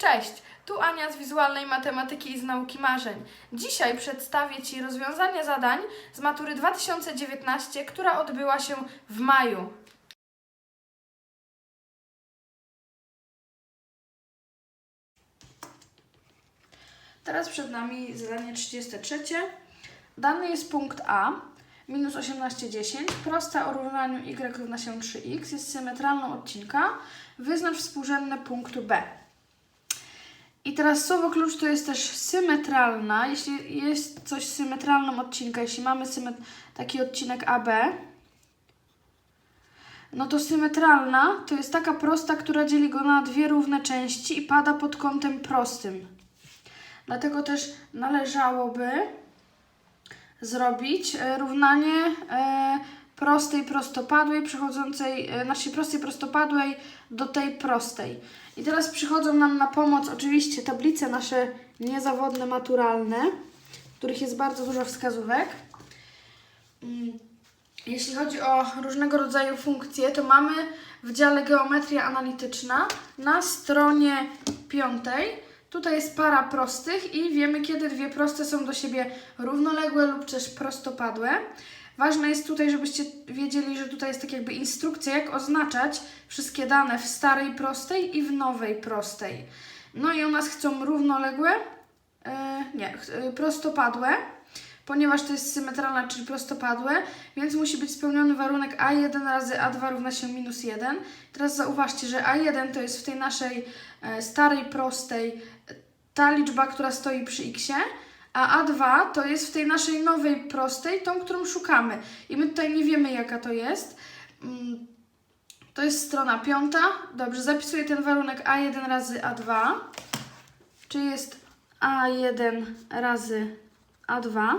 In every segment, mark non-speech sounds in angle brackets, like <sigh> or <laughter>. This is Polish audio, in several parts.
Cześć, tu Ania z Wizualnej Matematyki i z Nauki Marzeń. Dzisiaj przedstawię Ci rozwiązanie zadań z matury 2019, która odbyła się w maju. Teraz przed nami zadanie 33. Dany jest punkt A, minus 18,10. Prosta o równaniu y równa się 3x jest symetralną odcinka. Wyznacz współrzędne punktu B. I teraz słowo klucz to jest też symetralna. Jeśli jest coś symetralną odcinka, jeśli mamy taki odcinek AB, no to symetralna to jest taka prosta, która dzieli go na dwie równe części i pada pod kątem prostym. Dlatego też należałoby zrobić e, równanie e, prostej prostopadłej przechodzącej, e, znaczy prostej prostopadłej do tej prostej. I teraz przychodzą nam na pomoc oczywiście tablice nasze niezawodne, maturalne, których jest bardzo dużo wskazówek. Mm, Jeśli chodzi o różnego rodzaju funkcje, to mamy w dziale Geometria Analityczna na stronie piątej Tutaj jest para prostych i wiemy, kiedy dwie proste są do siebie równoległe lub też prostopadłe. Ważne jest tutaj, żebyście wiedzieli, że tutaj jest tak jakby instrukcja, jak oznaczać wszystkie dane w starej prostej i w nowej prostej. No i u nas chcą równoległe, e, nie, e, prostopadłe, ponieważ to jest symetralne, czyli prostopadłe, więc musi być spełniony warunek a1 razy a2 równa się minus 1. Teraz zauważcie, że a1 to jest w tej naszej e, starej prostej ta liczba, która stoi przy x, a a2 to jest w tej naszej nowej prostej, tą, którą szukamy. I my tutaj nie wiemy, jaka to jest. Mm, To jest strona piąta. Dobrze, zapisuję ten warunek a1 razy a2, czyli jest a1 razy a2.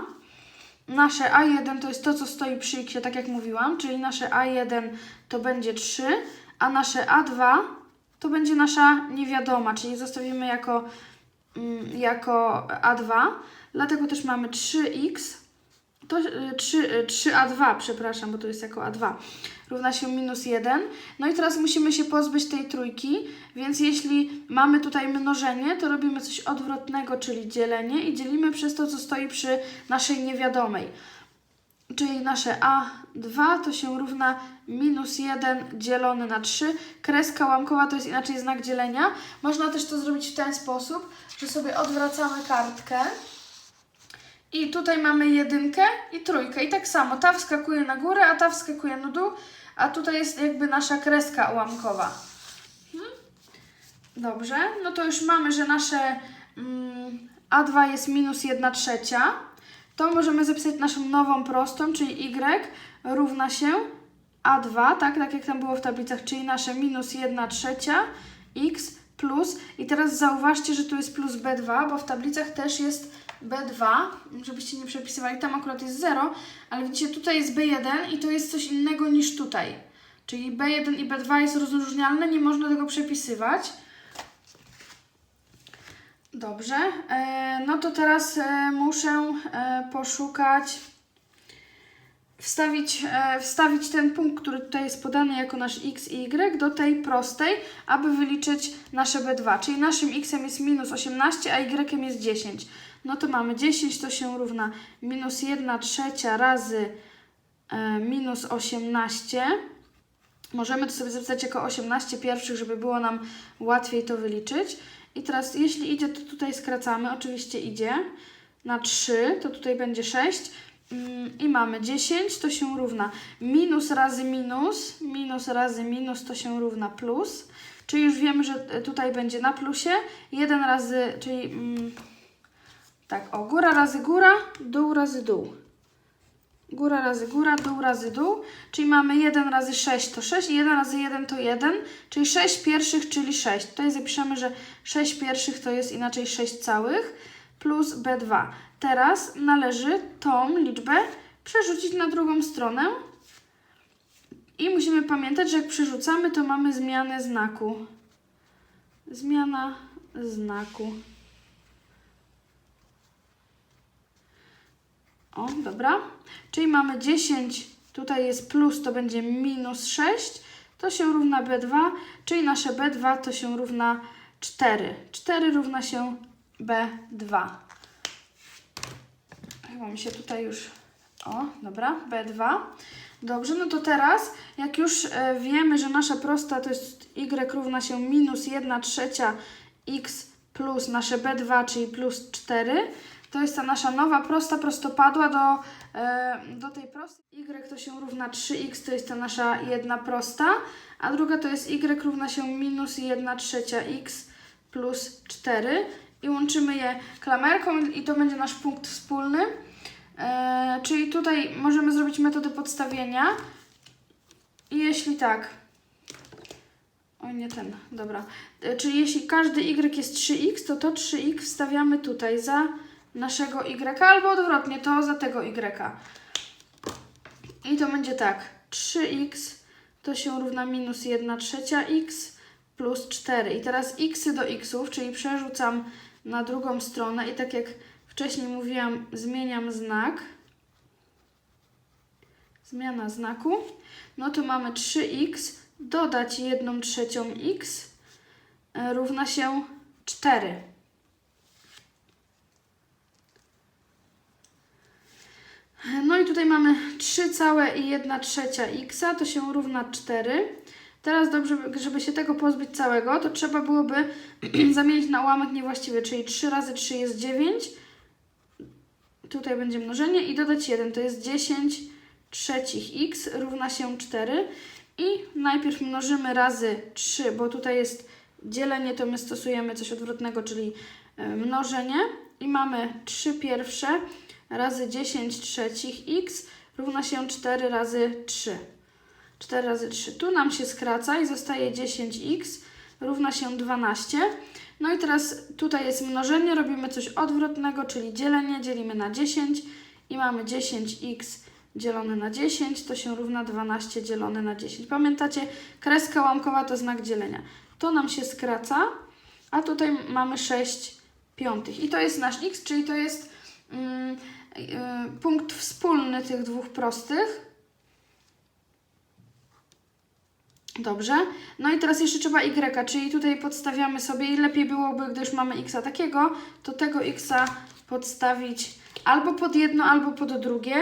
Nasze A1 to jest to, co stoi przy x, tak jak mówiłam, czyli nasze A1 to będzie 3, a nasze A2 to będzie nasza niewiadoma, czyli zostawimy jako, mm, jako A2. Dlatego też mamy 3x, to y, 3, y, 3A2, przepraszam, bo to jest jako A2, równa się minus 1. No i teraz musimy się pozbyć tej trójki, więc jeśli mamy tutaj mnożenie, to robimy coś odwrotnego, czyli dzielenie i dzielimy przez to, co stoi przy naszej niewiadomej. Czyli nasze A2 to się równa minus 1 dzielone na 3. Kreska łamkowa to jest inaczej znak dzielenia. Można też to zrobić w ten sposób, że sobie odwracamy kartkę. I tutaj mamy jedynkę i trójkę. I tak samo, ta wskakuje na górę, a ta wskakuje na dół, a tutaj jest jakby nasza kreska ułamkowa. Mhm. Dobrze, no to już mamy, że nasze mm, A2 jest minus 1 trzecia. To możemy zapisać naszą nową prostą, czyli y równa się A2, tak, tak jak tam było w tablicach, czyli nasze minus 1 trzecia x plus. I teraz zauważcie, że tu jest plus B2, bo w tablicach też jest B2, żebyście nie przepisywali, tam akurat jest 0, ale widzicie, tutaj jest B1 i to jest coś innego niż tutaj. Czyli B1 i B2 jest rozróżnialne, nie można tego przepisywać. Dobrze, e, no to teraz e, muszę e, poszukać, wstawić, wstawić ten punkt, który tutaj jest podany jako nasz x i y do tej prostej, aby wyliczyć nasze b2. Czyli naszym x jest minus 18, a y jest 10. No to mamy 10, to się równa minus 1 trzecia razy e, minus 18. Możemy to sobie zapisać jako 18 pierwszych, żeby było nam łatwiej to wyliczyć. I teraz, jeśli idzie, to tutaj skracamy. Oczywiście idzie na 3, to tutaj będzie 6. Mm, I mamy 10, to się równa minus razy minus, minus razy minus to się równa plus. Czyli już wiemy, że tutaj będzie na plusie. 1 razy, czyli mm, tak, o, góra razy góra, dół razy dół. Góra razy góra, dół razy dół, czyli mamy 1 razy 6 to 6 i 1 razy 1 to 1, czyli 6 pierwszych, czyli 6. Tutaj zapiszemy, że 6 pierwszych to jest inaczej 6 całych plus B2. Teraz należy tą liczbę przerzucić na drugą stronę i musimy pamiętać, że jak przerzucamy, to mamy zmianę znaku. Zmiana znaku. O, dobra. Czyli mamy 10, tutaj jest plus, to będzie minus 6, to się równa B2, czyli nasze B2 to się równa 4. 4 równa się B2. Chyba mi się tutaj już... O, dobra, B2. Dobrze, no to teraz, jak już e, wiemy, że nasza prosta to jest y równa się minus 1 trzecia x plus nasze b2, czyli plus 4, to jest ta nasza nowa prosta prostopadła do, e, do tej prostej. y to się równa 3x, to jest ta nasza jedna prosta, a druga to jest y równa się minus 1 trzecia x plus 4 i łączymy je klamerką i to będzie nasz punkt wspólny. E, czyli tutaj możemy zrobić metodę podstawienia. I jeśli tak. O nie ten, dobra. E, czyli jeśli każdy y jest 3x, to to 3x wstawiamy tutaj za naszego y, albo odwrotnie, to za tego y. I to będzie tak. 3x to się równa minus 1 trzecia x plus 4. I teraz xy do xów, czyli przerzucam na drugą stronę i tak jak wcześniej mówiłam, zmieniam znak. Zmiana znaku. No to mamy 3x dodać 1 trzecią x równa się 4. No i tutaj mamy 3 całe i 1 trzecia x, to się równa 4. Teraz dobrze, żeby się tego pozbyć całego, to trzeba byłoby <clears throat> zamienić na ułamek niewłaściwy, czyli 3 razy 3 jest 9. Tutaj będzie mnożenie i dodać 1, to jest 10 trzecich x równa się 4. I najpierw mnożymy razy 3, bo tutaj jest dzielenie, to my stosujemy coś odwrotnego, czyli e, mnożenie. I mamy 3 pierwsze razy 10 trzecich x równa się 4 razy 3. 4 razy 3. Tu nam się skraca i zostaje 10x równa się 12. No i teraz tutaj jest mnożenie, robimy coś odwrotnego, czyli dzielenie, dzielimy na 10 i mamy 10x dzielone na 10, to się równa 12 dzielone na 10. Pamiętacie, kreska łamkowa to znak dzielenia. To nam się skraca, a tutaj mamy 6 piątych. I to jest nasz x, czyli to jest mm, punkt wspólny tych dwóch prostych. Dobrze. No i teraz jeszcze trzeba y, czyli tutaj podstawiamy sobie i lepiej byłoby, gdy już mamy x takiego, to tego x podstawić albo pod jedno, albo pod drugie.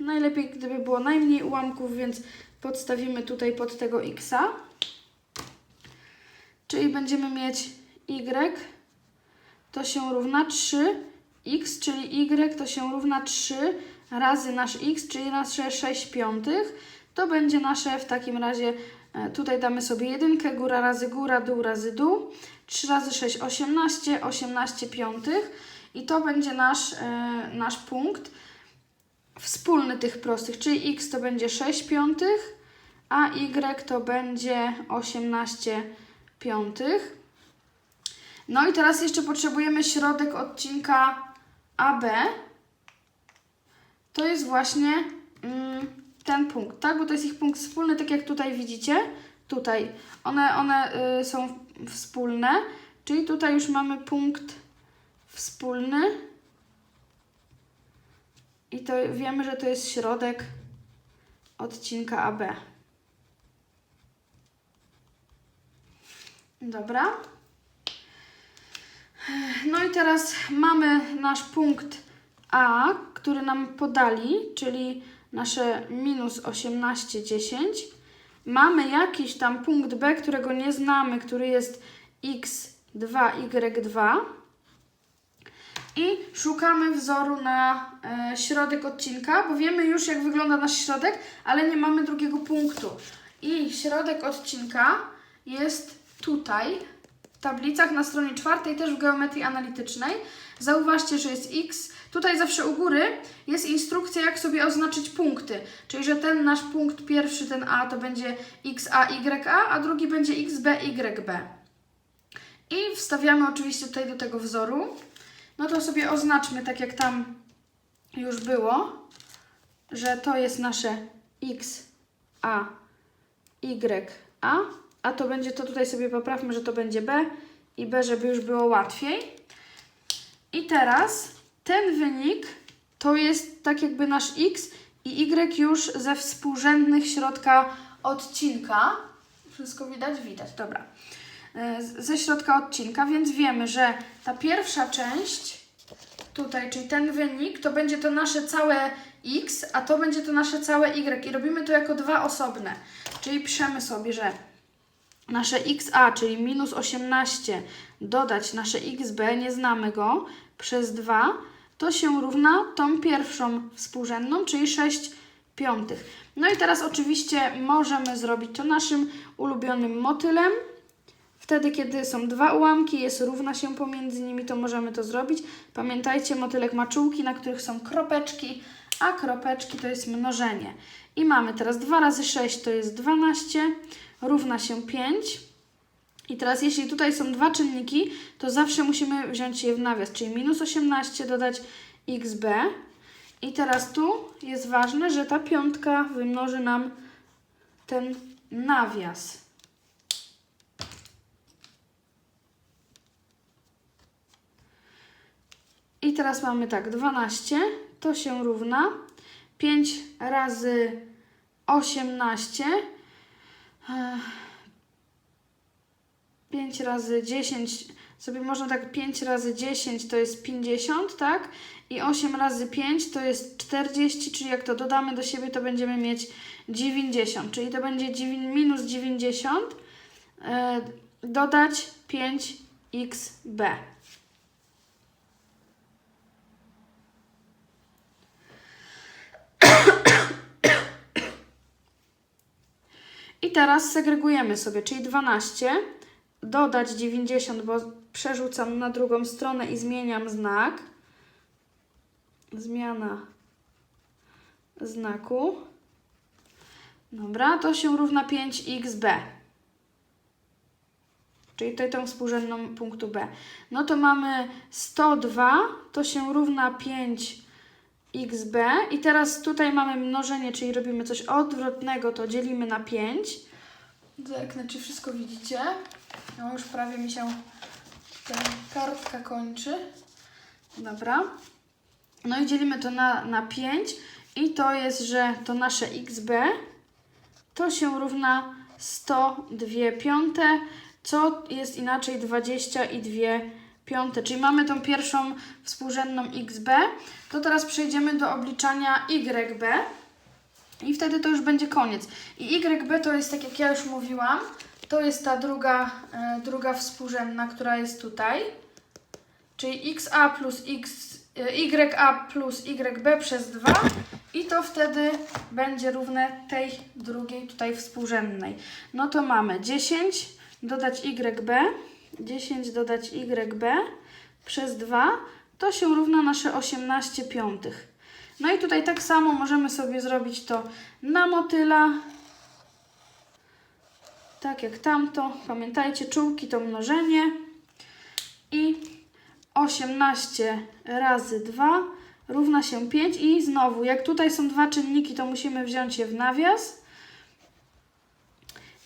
Najlepiej, gdyby było najmniej ułamków, więc podstawimy tutaj pod tego x. Czyli będziemy mieć y to się równa 3x, czyli y to się równa 3 razy nasz x, czyli nasze 6 piątych. To będzie nasze w takim razie E, tutaj damy sobie jedynkę, góra razy góra, dół razy dół. 3 razy 6, 18, 18 piątych. I to będzie nasz, e, nasz punkt wspólny tych prostych, czyli x to będzie 6 piątych, a y to będzie 18 piątych. No i teraz jeszcze potrzebujemy środek odcinka AB. To jest właśnie... Mm, ten punkt, tak? Bo to jest ich punkt wspólny, tak jak tutaj widzicie. Tutaj. One, one y, są wspólne, czyli tutaj już mamy punkt wspólny. I to wiemy, że to jest środek odcinka AB. Dobra. No i teraz mamy nasz punkt A, który nam podali, czyli nasze minus 18, 10. Mamy jakiś tam punkt B, którego nie znamy, który jest x2, y2. I szukamy wzoru na e, środek odcinka, bo wiemy już, jak wygląda nasz środek, ale nie mamy drugiego punktu. I środek odcinka jest tutaj, tablicach na stronie czwartej, też w geometrii analitycznej. Zauważcie, że jest x, Tutaj zawsze u góry jest instrukcja, jak sobie oznaczyć punkty. Czyli, że ten nasz punkt pierwszy, ten A, to będzie XA, YA, a drugi będzie XB, YB. I wstawiamy oczywiście tutaj do tego wzoru. No to sobie oznaczmy, tak jak tam już było, że to jest nasze X, A, Y, A, a to będzie, to tutaj sobie poprawmy, że to będzie B i B, żeby już było łatwiej. I teraz ten wynik to jest tak jakby nasz x i y już ze współrzędnych środka odcinka. Wszystko widać? Widać, dobra. e, ze środka odcinka, więc wiemy, że ta pierwsza część tutaj, czyli ten wynik, to będzie to nasze całe x, a to będzie to nasze całe y. I robimy to jako dwa osobne. Czyli piszemy sobie, że nasze xa, czyli minus 18, dodać nasze xb, nie znamy go, przez 2, to się równa tą pierwszą współrzędną, czyli 6 piątych. No i teraz oczywiście możemy zrobić to naszym ulubionym motylem. Wtedy, kiedy są dwa ułamki, jest równa się pomiędzy nimi, to możemy to zrobić. Pamiętajcie, motylek ma czułki, na których są kropeczki, a kropeczki to jest mnożenie. I mamy teraz 2 razy 6 to jest 12, równa się 5. I teraz jeśli tutaj są dwa czynniki, to zawsze musimy wziąć je w nawias, czyli minus 18 dodać xb. I teraz tu jest ważne, że ta piątka wymnoży nam ten nawias. I teraz mamy tak, 12 to się równa 5 razy 18. Ech, 5 razy 10, sobie można tak 5 razy 10 to jest 50, tak? I 8 razy 5 to jest 40, czyli jak to dodamy do siebie, to będziemy mieć 90, czyli to będzie 9, minus 90 e, dodać 5xb. I teraz segregujemy sobie, czyli 12 dodać 90, bo przerzucam na drugą stronę i zmieniam znak. Zmiana znaku. Dobra, to się równa 5xb. Czyli tutaj tą współrzędną punktu B. No to mamy 102, to się równa 5xb. I teraz tutaj mamy mnożenie, czyli robimy coś odwrotnego, to dzielimy na 5. Zerknę, czy wszystko widzicie. No już prawie mi się ta kartka kończy. Dobra. No i dzielimy to na, na 5 i to jest, że to nasze xb to się równa 102 piąte, co jest inaczej 22 piąte, czyli mamy tą pierwszą współrzędną xb. To teraz przejdziemy do obliczania yb i wtedy to już będzie koniec. I YB to jest, tak jak ja już mówiłam, to jest ta druga, e, druga współrzędna, która jest tutaj. Czyli XA plus X, e, YA plus YB przez 2 i to wtedy będzie równe tej drugiej tutaj współrzędnej. No to mamy 10 dodać YB, 10 dodać YB przez 2 to się równa nasze 18 piątych. No i tutaj tak samo możemy sobie zrobić to na motyla. Tak jak tamto. Pamiętajcie, czułki to mnożenie. I 18 razy 2 równa się 5. I znowu, jak tutaj są dwa czynniki, to musimy wziąć je w nawias.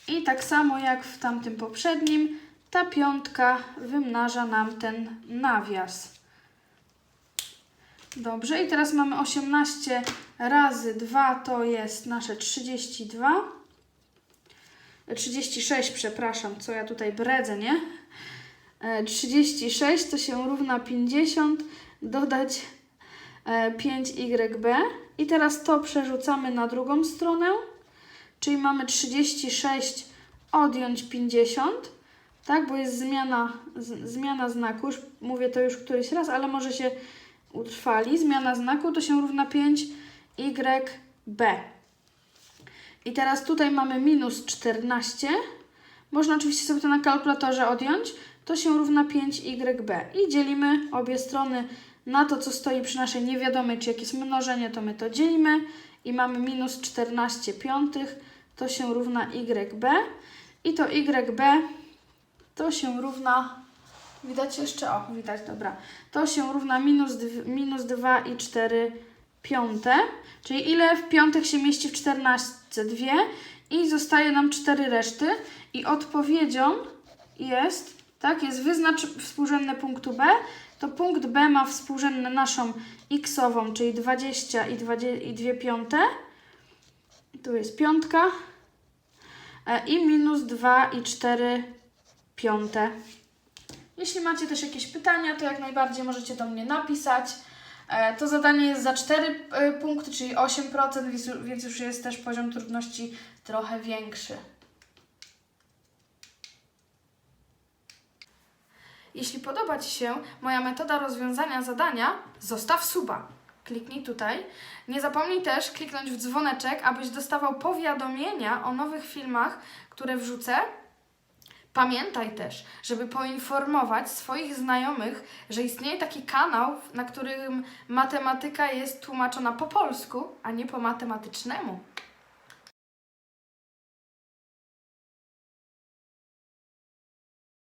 I tak samo jak w tamtym poprzednim, ta piątka wymnaża nam ten nawias. Dobrze, i teraz mamy 18 razy 2 to jest nasze 32. 36, przepraszam, co ja tutaj bredzę, nie? E, 36 to się równa 50, dodać e, 5YB. I teraz to przerzucamy na drugą stronę, czyli mamy 36 odjąć 50, tak? Bo jest zmiana, z, zmiana znaku, już mówię to już któryś raz, ale może się utrwali. Zmiana znaku to się równa 5YB. I teraz tutaj mamy minus 14. Można oczywiście sobie to na kalkulatorze odjąć. To się równa 5YB. I dzielimy obie strony na to, co stoi przy naszej niewiadomej, czy jak jest mnożenie, to my to dzielimy. I mamy minus 14 piątych. To się równa YB. I to YB to się równa Widać jeszcze? O, widać, dobra. To się równa minus, minus 2 i 4 piąte. Czyli ile w piątek się mieści w 14? 2. I zostaje nam 4 reszty. I odpowiedzią jest, tak, jest wyznacz współrzędne punktu B. To punkt B ma współrzędne naszą x-ową, czyli 20 i 2, i 2 piąte. Tu jest piątka. E, I minus 2 i 4 piąte. Jeśli macie też jakieś pytania, to jak najbardziej możecie do mnie napisać. E, To zadanie jest za 4 e, punkty, czyli 8%, więc ju- więc już jest też poziom trudności trochę większy. Jeśli podoba Ci się moja metoda rozwiązania zadania, zostaw suba. Kliknij tutaj. Nie zapomnij też kliknąć w dzwoneczek, abyś dostawał powiadomienia o nowych filmach, które wrzucę. Pamiętaj też, żeby poinformować swoich znajomych, że istnieje taki kanał, na którym matematyka jest tłumaczona po polsku, a nie po matematycznemu.